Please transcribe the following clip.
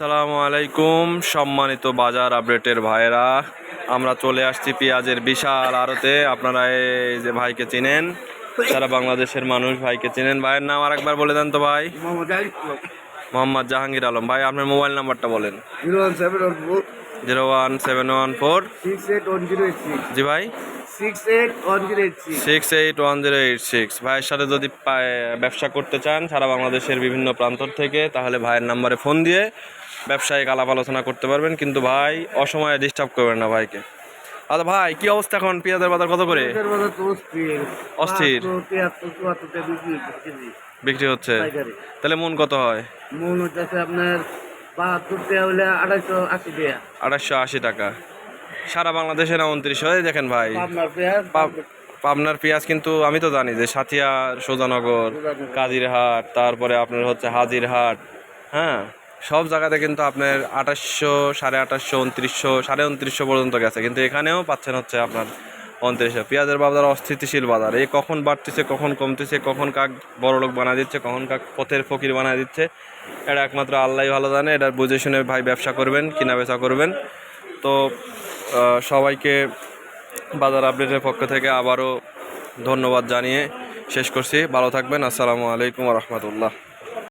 আসসালামু আলাইকুম সম্মানিত বাজার আপডেটের ভাইয়েরা। আমরা চলে আসছি পেঁয়াজের বিশাল আড়তে। আপনারা এই যে ভাইকে চিনেন সারা বাংলাদেশের মানুষ ভাইকে চিনেন। ভাইয়ের নাম আরেকবার বলে দেন তো ভাই। মোহাম্মদ জাহাঙ্গীর আলম। ভাই আপনার মোবাইল নাম্বারটা বলেন। Zero one seven one four. জি ভাই। Six eight one zero eight six ভাইয়ের সাথে যদি ব্যবসা করতে চান সারা বাংলাদেশের বিভিন্ন প্রান্তর থেকে তাহলে ভাইয়ের নাম্বারে ফোন দিয়ে ব্যবসায়িক আলাপ আলোচনা করতে পারবেন। কিন্তু ভাই অসময়ে ডিস্টার্ব করবেন না ভাইকে। আচ্ছা ভাই কি অবস্থা এখন? পেঁয়াজের বাজার কত করে? অস্থির। বিক্রি হচ্ছে তাহলে মন কত হয়? মন হচ্ছে আপনার বাহাত্তর টাকা হলে আড়াইশো আশি টাকা। আঠাশশো আশি টাকা। সারা বাংলাদেশে না উনত্রিশ হয় দেখেন ভাই। পাবনার পেঁয়াজ। কিন্তু আমি তো জানি যে সাথিয়া সোজানগর কাজিরহাট তারপরে আপনার হচ্ছে হাজিরহাট হ্যাঁ? সব জায়গাতে কিন্তু আপনার আঠাশশো সাড়ে আঠাশশো উনত্রিশশো সাড়ে উনত্রিশশো পর্যন্ত গেছে। কিন্তু এখানেও পাচ্ছেন হচ্ছে আপনার উনত্রিশশো। পেঁয়াজের বাজার অস্থিতিশীল বাজার। এই কখন বাড়তেছে কখন কমতেছে কখন কাক বড় লোক বানা দিচ্ছে কখন কাক পথের ফকির বানা দিচ্ছে এটা একমাত্র আল্লাহ ভালো জানে। এটা বুঝে শুনে ভাই ব্যবসা করবেন কিনা বেচা করবেন। তো সবাইকে বাজার আপডেটের পক্ষ থেকে আবারও ধন্যবাদ জানিয়ে শেষ করছি। ভালো থাকবেন। আসসালামু আলাইকুম রহমতুল্লাহ।